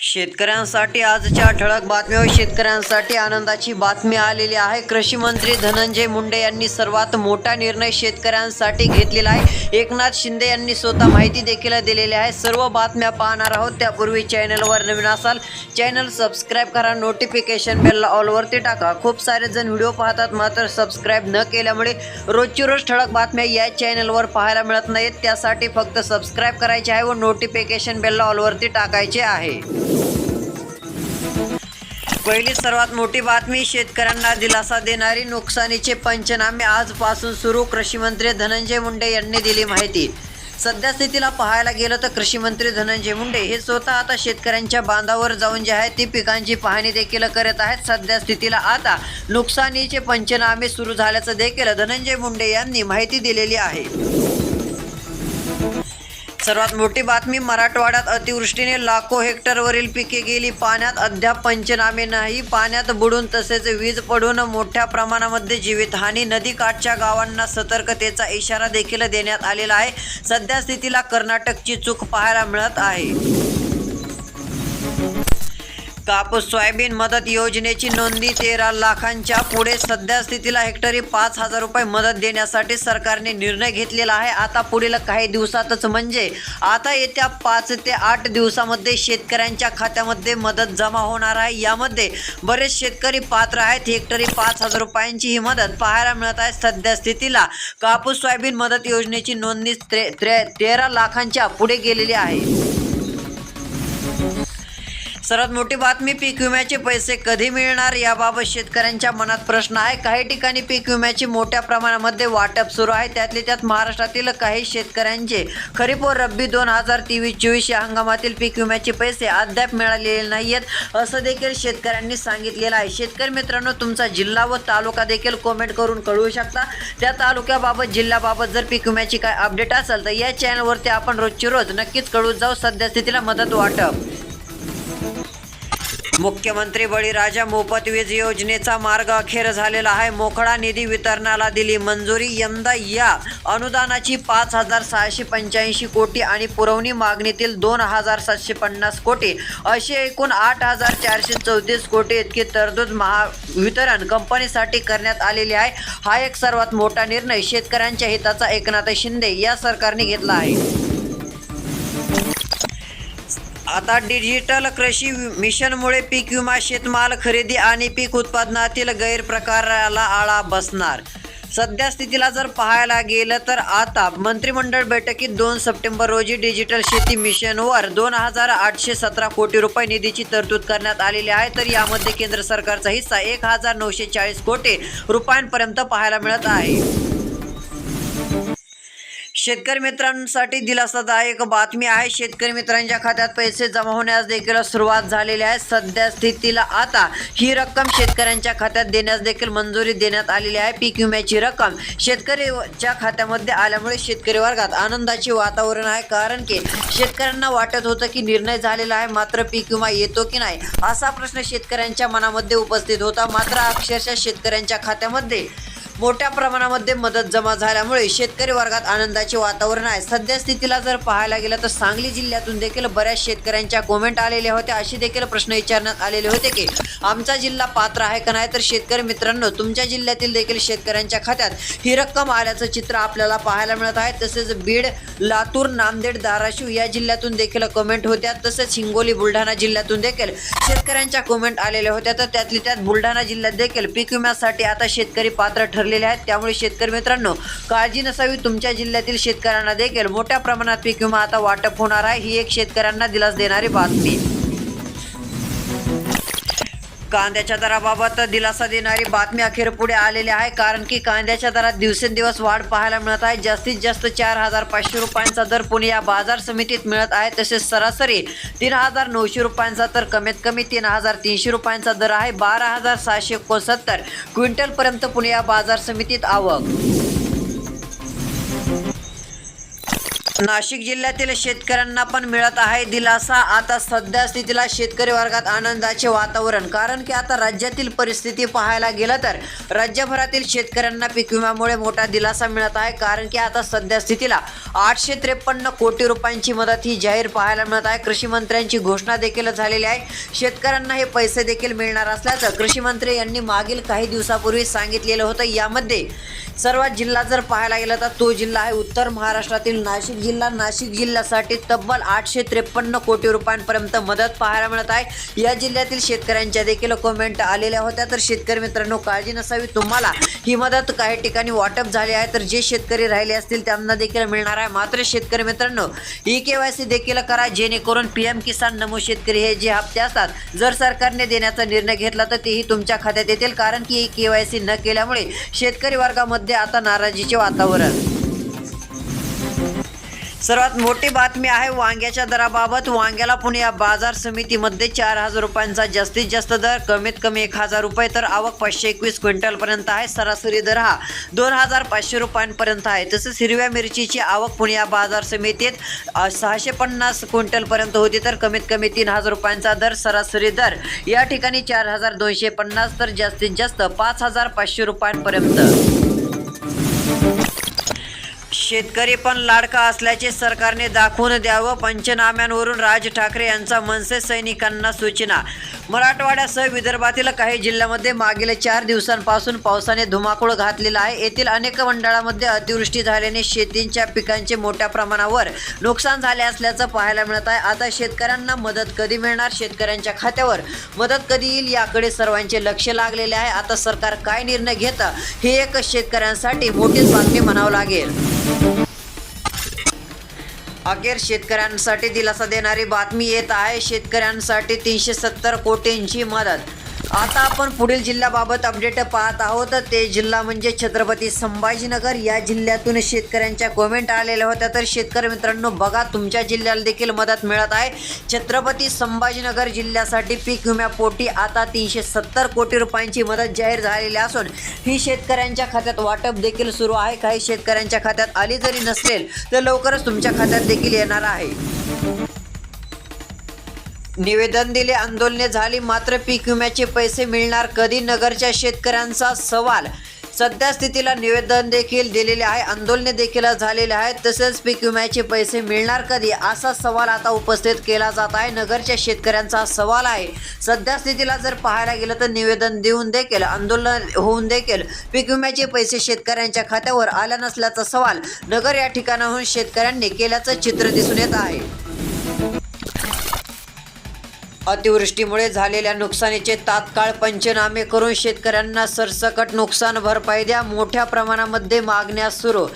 शेतकऱ्यांसाठी आजच्या ठळक बातम्या शेतकऱ्यांसाठी आनंदाची बातमी आलेली आहे. कृषी मंत्री धनंजय मुंडे यांनी सर्वात मोठा निर्णय शेतकऱ्यांसाठी घेतलेला आहे. एकनाथ शिंदे यांनी स्वतः माहिती देखील दिलेली आहे. सर्व बातम्या पाहणार आहोत. त्यापूर्वी चॅनलवर नवीन असाल चॅनल सबस्क्राईब करा. नोटिफिकेशन बेलला ऑलवरती टाका. खूप सारे जण व्हिडिओ पाहतात मात्र सबस्क्राईब न केल्यामुळे रोजची रोज ठळक बातम्या या चॅनलवर पाहायला मिळत नाहीत. त्यासाठी फक्त सबस्क्राईब करायचे आहे व नोटिफिकेशन बेलला ऑलवरती टाकायचे आहे. पहिली सर्वात मोठी बातमी शेतकऱ्यांना दिलासा देणारी नुकसानीचे पंचनामे आजपासून सुरू कृषी मंत्री धनंजय मुंडे यांनी दिली माहिती. सध्या स्थितीला पाहायला गेलं तर कृषी मंत्री धनंजय मुंडे हे स्वतः आता शेतकऱ्यांच्या बांधावर जाऊन जे आहे ती पिकांची पाहणी देखील करत आहेत. सध्या स्थितीला आता नुकसानीचे पंचनामे सुरू झाल्याचं देखील धनंजय मुंडे यांनी माहिती दिलेली आहे. सर्वात मोठी बातमी मराठवाड्यात अतिवृष्टीने लाखो हेक्टरवरील पिके गेली. पाण्यात अद्याप पंचनामे नाही. पाण्यात बुडून तसेच वीज पडून मोठ्या प्रमाणामध्ये जीवितहानी. नदीकाठच्या गावांना सतर्कतेचा इशारा देखील देण्यात आलेला आहे. सध्या स्थितीला कर्नाटकची चूक पाहायला मिळत आहे. कापूस सोयाबीन मदत योजनेची नोंदणी तेरा लाखांच्या पुढे सध्या स्थितीला हेक्टरी पाच हजार रुपये मदत देण्यासाठी सरकारने निर्णय घेतलेला आहे. आता पुढील काही दिवसातच म्हणजे आता येत्या पाच ते आठ दिवसामध्ये शेतकऱ्यांच्या खात्यामध्ये मदत जमा होणार आहे. यामध्ये बरेच शेतकरी पात्र आहेत. हेक्टरी पाच हजार रुपयांची ही मदत पाहायला मिळत आहे. सध्या स्थितीला कापूस सोयाबीन मदत योजनेची नोंदणी त्रे त्रे तेरा लाखांच्या पुढे गेलेली आहे. सर्वात मोठी बातमी पीक विम्याचे पैसे कधी मिळणार? याबाबत शेतकऱ्यांच्या मनात प्रश्न आहे. काही ठिकाणी पीक विम्याची मोठ्या प्रमाणामध्ये वाटप सुरू आहे. त्यातले त्यात महाराष्ट्रातील काही शेतकऱ्यांचे खरीप व रब्बी दोन हजार तेवीस चोवीस या हंगामातील पीक विम्याचे पैसे अद्याप मिळालेले नाही आहेत असं देखील शेतकऱ्यांनी सांगितलेलं आहे. शेतकरी मित्रांनो तुमचा जिल्हा व तालुका देखील कमेंट करून कळवू शकता. त्या तालुक्याबाबत जिल्ह्याबाबत जर पीक विम्याची काय अपडेट असेल तर या चॅनलवरती आपण रोजची रोज नक्कीच कळू जाऊ. सध्या स्थितीला मदत वाटप. मुख्यमंत्री बळीराजा मोफत वीज योजनेचा मार्ग अखेर झालेला आहे. मोकळा निधी वितरणाला दिली मंजुरी. यंदा या अनुदानाची पाच हजार सहाशे पंच्याऐंशी कोटी आणि पुरवणी मागणीतील दोन हजार सातशे पन्नास कोटी. अशी एकूण आठ हजार चारशे चौतीस कोटी इतकी तरतूद महावितरण कंपनीसाठी करण्यात आलेली आहे. हा एक सर्वात मोठा निर्णय शेतकऱ्यांच्या हिताचा एकनाथ शिंदे या सरकारने घेतला आहे. आता डिजिटल कृषी मिशनमुळे पीक विमा शेतमाल खरेदी आणि पीक उत्पादनातील गैरप्रकाराला आळा बसणार. सध्या स्थितीला जर पाहायला गेलं तर आता मंत्रिमंडळ बैठकीत दोन सप्टेंबर रोजी डिजिटल शेती मिशनवर दोन हजार आठशे सतरा कोटी रुपये निधीची तरतूद करण्यात आलेली आहे. तर यामध्ये केंद्र सरकारचा हिस्सा एक हजार नऊशे चाळीस कोटी रुपयांपर्यंत पाहायला मिळत आहे. शेतकरी मित्रांसाठी दिलासादायक बातमी आहे. शेतकरी मित्रांच्या खात्यात पैसे जमा होण्यास देखील सुरुवात झालेली आहे. सध्या स्थितीला आता ही रक्कम शेतकऱ्यांच्या खात्यात देण्यास देखील मंजुरी देण्यात आलेली आहे. पीक विम्याची रक्कम शेतकरीच्या खात्यामध्ये आल्यामुळे शेतकरी वर्गात आनंदाचे वातावरण आहे. कारण की शेतकऱ्यांना वाटत होतं की निर्णय झालेला आहे. मात्र पीक विमा येतो की नाही असा प्रश्न शेतकऱ्यांच्या मनामध्ये उपस्थित होता. मात्र अक्षरशः शेतकऱ्यांच्या खात्यामध्ये मोठ्या प्रमाणामध्ये मदत जमा झाल्यामुळे शेतकरी वर्गात आनंदाचे वातावरण आहे. सध्या स्थितीला जर पाहायला गेलं तर सांगली जिल्ह्यातून देखील बऱ्याच शेतकऱ्यांच्या कॉमेंट आलेल्या होत्या असे देखील प्रश्न विचारण्यात आलेले होते की आमचा जिल्हा पात्र आहे का नाही? तर शेतकरी मित्रांनो तुमच्या जिल्ह्यातील देखील शेतकऱ्यांच्या खात्यात ही रक्कम आल्याचं चित्र आपल्याला पाहायला मिळत आहे. तसेच बीड लातूर नांदेड धाराशिव या जिल्ह्यातून देखील कमेंट होत्या. तसेच हिंगोली बुलढाणा जिल्ह्यातून देखील शेतकऱ्यांच्या कमेंट आलेल्या होत्या. तर त्यातली त्यात बुलढाणा जिल्ह्यात देखील पीक विम्यासाठी आता शेतकरी पात्र भरलेल्या आहेत. त्यामुळे शेतकरी मित्रांनो काळजी नसावी. तुमच्या जिल्ह्यातील शेतकऱ्यांना देखील मोठ्या प्रमाणात पीक विमा आता वाटप होणार आहे. ही एक शेतकऱ्यांना दिलास देणारी बातमी. कांद्याच्या दराबाबत दिलासा देणारी बातमी अखेर पुढे आलेली आहे. कारण की कांद्याच्या दरात दिवसेंदिवस वाढ पाहायला मिळत आहे. जास्तीत जास्त चार हजार पाचशे रुपयांचा दर पुणे या बाजार समितीत मिळत आहे. तसेच सरासरी तीन हजार नऊशे रुपयांचा तर कमीत कमी तीन हजार तीनशे रुपयांचा दर आहे. बारा हजार सहाशे एकोणसत्तर क्विंटलपर्यंत पुणे या बाजार समितीत आवक नाशिक जिल्ह्यातील शेतकऱ्यांना पण मिळत आहे दिलासा. आता सध्या स्थितीला शेतकरी वर्गात आनंदाचे वातावरण. कारण की आता राज्यातील परिस्थिती पाहायला गेलं तर राज्यभरातील शेतकऱ्यांना पीक विम्यामुळे मोठा दिलासा मिळत आहे. कारण की आता सध्या स्थितीला आठशे त्रेपन्न कोटी रुपयांची मदत ही जाहीर पाहायला मिळत आहे. कृषी मंत्र्यांची घोषणा देखील झालेली आहे. शेतकऱ्यांना हे पैसे देखील मिळणार असल्याचं कृषी मंत्री यांनी मागील काही दिवसापूर्वी सांगितलेलं होतं. यामध्ये सर्वात जिल्हा जर पाहायला गेला तर तो जिल्हा आहे उत्तर महाराष्ट्रातील नाशिक जिल्हा नाशिक जिल्ह्यासाठी तब्बल आठशे त्रेपन्न कोटी रुपयांपर्यंत मदत पाहायला मिळत आहे. या जिल्ह्यातील शेतकऱ्यांच्या देखील कमेंट आलेल्या होत्या. तर शेतकरी मित्रांनो काळजी नसावी. तुम्हाला ही मदत काही ठिकाणी वाटप झाली आहे. तर जे शेतकरी राहिले असतील त्यांना देखील मिळणार आहे. मात्र शेतकरी मित्रांनो ई के वाय सी देखील करा. जेणेकरून पी एम किसान नमो शेतकरी हे जे हप्ते असतात जर सरकारने देण्याचा निर्णय घेतला तर तेही तुमच्या खात्यात येतील. कारण की के वाय सी न केल्यामुळे शेतकरी वर्गामध्ये आता नाराजीचे वातावरण. सर्वात मोठी बातमी आहे वांग्याच्या दराबाबत. वांग्याला पुणे या बाजार समितीमध्ये चार हजार रुपयांचा जास्तीत जास्त दर कमीत कमी एक हजार रुपये. तर आवक पाचशे एकवीस क्विंटलपर्यंत आहे. सरासरी दर हा दोन हजार पाचशे रुपयांपर्यंत आहे. तसेच हिरव्या मिरचीची आवक पुणे या बाजार समितीत सहाशे पन्नास क्विंटलपर्यंत होती. तर कमीत कमी तीन हजार रुपयांचा दर सरासरी दर. या ठिकाणी चार हजार दोनशे पन्नास तर जास्तीत जास्त पाच हजार पाचशे रुपयांपर्यंत. शेतकरी पण लाडका असल्याचे सरकारने दाखवून द्यावं. पंचनाम्यांवरून राज ठाकरे यांचा मनसे सैनिकांना सूचना. मराठवाड्यासह विदर्भातील काही जिल्ह्यामध्ये मागील चार दिवसांपासून पावसाने धुमाकूळ घातलेला आहे. येथील अनेक मंडळामध्ये अतिवृष्टी झाल्याने शेतींच्या पिकांचे मोठ्या प्रमाणावर नुकसान झाले असल्याचं पाहायला मिळत आहे. आता शेतकऱ्यांना मदत कधी मिळणार? शेतकऱ्यांच्या खात्यावर मदत कधी येईल याकडे सर्वांचे लक्ष लागलेले आहे. आता सरकार काय निर्णय घेतं हे एक शेतकऱ्यांसाठी मोठीच बातमी म्हणावं लागेल. अखेर शेतकऱ्यांसाठी दिलासा देणारी बातमी येत आहे. शेतकऱ्यांसाठी तीनशे सत्तर कोटींची मदत आता आपण पुढील जिल्ह्याबाबत अपडेट पाहत आहोत. ते जिल्हा म्हणजे छत्रपती संभाजीनगर. या जिल्ह्यातून शेतकऱ्यांच्या कमेंट आलेल्या होत्या. तर शेतकरी मित्रांनो बघा तुमच्या जिल्ह्याला देखील मदत मिळत आहे. छत्रपती संभाजीनगर जिल्ह्यासाठी पीक विम्यापोटी आता तीनशे सत्तर कोटी रुपयांची मदत जाहीर झालेली असून ही शेतकऱ्यांच्या खात्यात वाटप देखील सुरू आहे. काही शेतकऱ्यांच्या खात्यात आली जरी नसेल तर लवकरच तुमच्या खात्यात देखील येणार आहे. निवेदन दिले आंदोलने झाली मात्र पीक विम्याचे पैसे मिळणार कधी नगरच्या शेतकऱ्यांचा सवाल. सध्या स्थितीला निवेदन देखील दिलेले आहे आंदोलने देखील झालेले आहेत तसेच पीक विम्याचे पैसे मिळणार कधी असा सवाल आता उपस्थित केला जात आहे नगरच्या शेतकऱ्यांचा सवाल आहे. सध्या स्थितीला जर पाहायला गेलं तर निवेदन देऊन देखील आंदोलन होऊन देखील पीक विम्याचे पैसे शेतकऱ्यांच्या खात्यावर आल्या नसल्याचा सवाल नगर या ठिकाणाहून शेतकऱ्यांनी केल्याचं चित्र दिसून येत आहे. अतिवृष्टीमुळे झालेल्या नुकसानीचे तात्काळ पंचनामे करून शेतकऱ्यांना सरसकट नुकसान भरपाई द्या मोठ्या प्रमाणामध्ये मागण्या सुरू.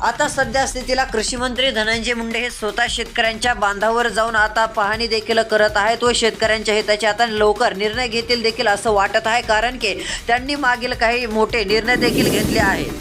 आता सध्या स्थितीला कृषीमंत्री धनंजय मुंडे हे स्वतः शेतकऱ्यांच्या बांधावर जाऊन आता पाहणी देखील करत आहेत व शेतकऱ्यांच्या हिताचे आता लवकर निर्णय घेतील देखील असं वाटत आहे कारण की त्यांनी मागील काही मोठे निर्णय देखील घेतले आहेत.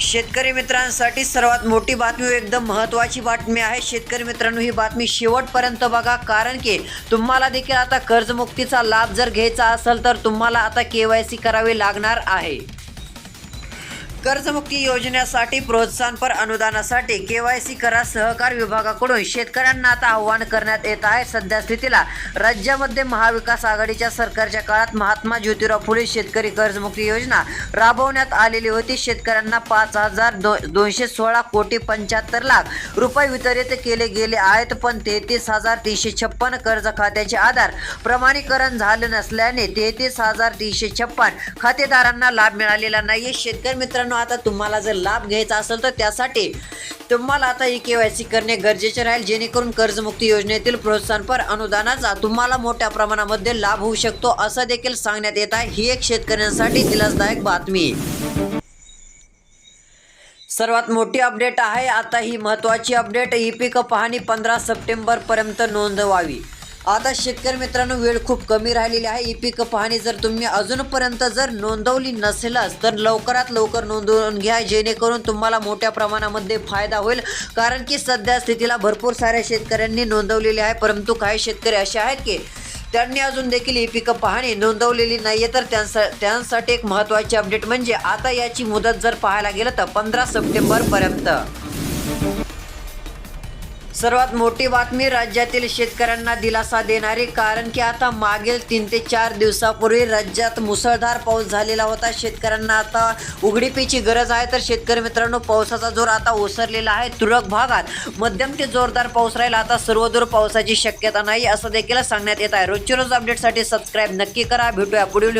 शेतकरी मित्रांसाठी सर्वात मोठी बातमी एकदम महत्त्वाची बातमी आहे. शेतकरी मित्रांनो ही बातमी शेवटपर्यंत बघा कारण की तुम्हाला देखील आता कर्जमुक्तीचा लाभ जर घ्यायचा असेल तर तुम्हाला आता के वाय सी करावी लागणार आहे. कर्जमुक्ती योजनेसाठी प्रोत्साहनपर अनुदानासाठी के वाय सी करा सहकार विभागाकडून शेतकऱ्यांना आता आव्हान करण्यात येत आहे. सध्या स्थितीला राज्यामध्ये महाविकास आघाडीच्या सरकारच्या काळात महात्मा ज्योतिराव फुले शेतकरी कर्जमुक्ती योजना राबवण्यात आलेली होती. शेतकऱ्यांना पाच हजार दो दोनशे सोळा कोटी पंच्याहत्तर लाख रुपये वितरित केले गेले आहेत. पण तेहतीस हजार तीनशे छप्पन कर्ज खात्याचे आधार प्रमाणीकरण झालं नसल्याने तेहतीस हजार तीनशे छप्पन खातेदारांना लाभ मिळालेला नाही शेतकरी मित्रांनो आता तुम्हाला जर लाभ घ्यायचा असेल तर त्यासाठी तुम्हाला आता ई के वाय सी करणे गरजेचे राहील. जेणेकरून कर्जमुक्ती योजनेतील प्रोत्साहनपर अनुदानाचा तुम्हाला मोठ्या प्रमाणामध्ये लाभ होऊ शकतो असं देखील सांगण्यात येत आहे. ही एक शेतकऱ्यांसाठी दिलासदायक बातमी. सर्वात मोठी अपडेट आहे. आता ही महत्त्वाची अपडेट ई पीक पाहणी पंधरा सप्टेंबरपर्यंत नोंदवावी. आता शेतकरी मित्रांनो वेळ खूप कमी राहिलेली आहे. ई पीक पाहणी जर तुम्ही अजूनपर्यंत जर नोंदवली नसेलच तर लवकरात लवकर नोंदवून घ्या. जेणेकरून तुम्हाला मोठ्या प्रमाणामध्ये फायदा होईल. कारण की सध्या स्थितीला भरपूर साऱ्या शेतकऱ्यांनी नोंदवलेली आहे परंतु काही शेतकरी असे आहेत की त्यांनी अजून देखील ई पिकं पाहणी नोंदवलेली नाही आहे तर त्यांचा त्यांसाठी एक महत्त्वाची अपडेट म्हणजे आता याची मुदत जर पाहायला गेलं तर पंधरा सप्टेंबरपर्यंत. सर्वात मोठी बातमी राज्यातील शेतकऱ्यांना दिलासा देणारी कारण की आता मागील तीन ते चार दिवसापूर्वी राज्यात मुसळधार पाऊस झालेला होता. शेतकऱ्यांना आता उघडीपीची गरज आहे. तर शेतकरी मित्रांनो पावसाचा जोर आता ओसरलेला आहे. तुरळक भागात मध्यम ते जोरदार पाऊस राहील. आता सर्वदूर पावसाची शक्यता नाही असं देखील सांगण्यात येत आहे. रोजची रोज अपडेटसाठी सबस्क्राईब नक्की करा. भेटूया पुढील